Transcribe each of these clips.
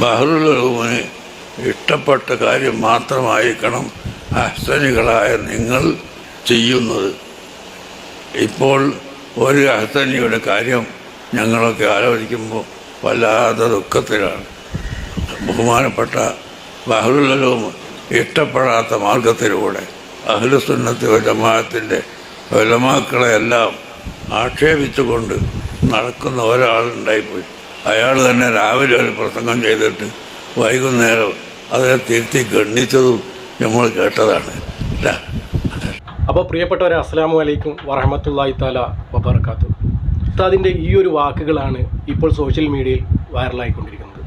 ബഹറുലൂമിന് ഇഷ്ടപ്പെട്ട കാര്യം മാത്രമായിരിക്കണം അഹ്സനികളായ നിങ്ങൾ ചെയ്യുന്നത്. ഇപ്പോൾ ഒരു അഹ്സനിയുടെ കാര്യം ഞങ്ങളൊക്കെ ആലോചിക്കുമ്പോൾ വല്ലാതെ ദുഃഖത്തിലാണ്. ബഹുമാനപ്പെട്ട ബഹറുലൂം ഇഷ്ടപ്പെടാത്ത മാർഗത്തിലൂടെ അഹ്ലുസുന്നത്ത് ജമാഅത്തിന്റെ വലമാക്കളെയെല്ലാം ആക്ഷേപിച്ചുകൊണ്ട് നടക്കുന്ന ഒരാളുണ്ടായിപ്പോയി അയാൾ തന്നെ രാവിലെ ഒരു പ്രസംഗം ചെയ്തിട്ട് വൈകുന്നേരം അതിനെ തിരുത്തി ഗണ്ണിച്ചതും നമ്മൾ കേട്ടതാണ്. അപ്പോൾ പ്രിയപ്പെട്ടവരെ അസ്സലാമു അലൈക്കും വറഹമത്തല്ലാഹി താല വബർക്കാത്തു ഉസ്താദിന്റെ ഈ ഒരു വാക്കുകളാണ് ഇപ്പോൾ സോഷ്യൽ മീഡിയയിൽ വൈറലായിക്കൊണ്ടിരിക്കുന്നത്.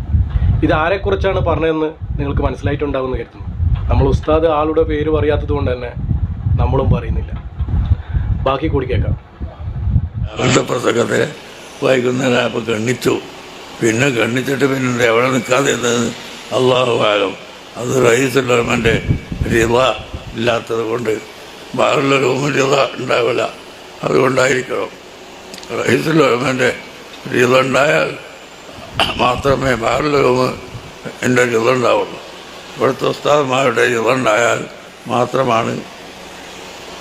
ഇത് ആരെക്കുറിച്ചാണ് പറഞ്ഞതെന്ന് നിങ്ങൾക്ക് മനസ്സിലായിട്ടുണ്ടാവുമെന്ന് കരുതുന്നു. നമ്മൾ ഉസ്താദ് ആളുടെ പേര് പറയാത്തത് കൊണ്ട് തന്നെ നമ്മളും പറയുന്നില്ല. ബാക്കി കൂടി കേൾക്കാം. അവരുടെ പ്രസംഗത്തെ വൈകുന്നേരം അപ്പോൾ ഗണ്ണിച്ചു. പിന്നെ കണ്ണിച്ചിട്ട് പിന്നെ എവിടെ നിൽക്കാതെ അള്ളാഹു ആലം അത് റയീസുല്ലമന്റെ റിത ഇല്ലാത്തത് കൊണ്ട് ബാറുള്ള റൂമിൽ റിത ഉണ്ടാവില്ല. അതുകൊണ്ടായിരിക്കണം. റയീസുല്ലമന്റെ റിത ഉണ്ടായാൽ മാത്രമേ ബാറുള്ള റൂമ് എന്റെ റിത ഉണ്ടാവുള്ളൂ. ഇവിടുത്തെ ഉസ്താദന്മാരുടെ റിത ഉണ്ടായാൽ മാത്രമാണ്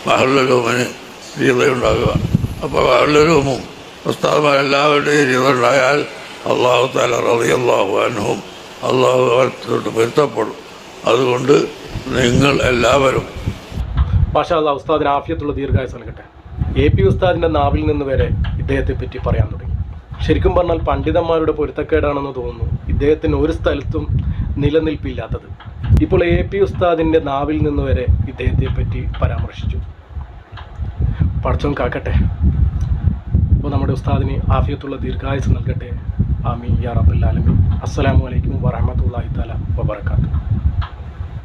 ബാറുള്ള റൂമിന് രീത ഉണ്ടാകുക അപ്പോൾ ബാറുലൂമും ഉസ്താദ്മാരെല്ലാവരുടെയും രീതിയുണ്ടായാൽ അള്ളാഹു താല റളിയല്ലാഹു അൻഹു അള്ളാഹു അവർക്ക് പൊരുത്തപ്പെടും. അതുകൊണ്ട് നിങ്ങൾ എല്ലാവരും മാഷാ അത് ഉസ്താദിന് ആഫിയത്തുള്ള ദീർഘായുസ് നൽകട്ടെ. എ പി ഉസ്താദിന്റെ നാവിൽ നിന്ന് വരെ ഇദ്ദേഹത്തെ പറ്റി പറയാൻ തുടങ്ങി. ശരിക്കും പറഞ്ഞാൽ പണ്ഡിതന്മാരുടെ പൊരുത്തക്കേടാണെന്ന് തോന്നുന്നു. ഇദ്ദേഹത്തിന് ഒരു സ്ഥലത്തും നിലനിൽപ്പില്ലാത്തത്. ഇപ്പോൾ എ പി ഉസ്താദിന്റെ നാവിൽ നിന്ന് വരെ ഇദ്ദേഹത്തെ പറ്റി പരാമർശിച്ചു. പടച്ചോൻ കാക്കട്ടെ. അപ്പോൾ നമ്മുടെ ഉസ്താദിന് ആഫിയത്തുള്ള ദീർഘായുസ് നൽകട്ടെ. ആമീൻ. യാ റബ്ബുൽ ആലമീൻ. അസ്സലാമു അലൈക്കും വറഹ്മത്തുള്ളാഹി തആല വബറകാതുഹു.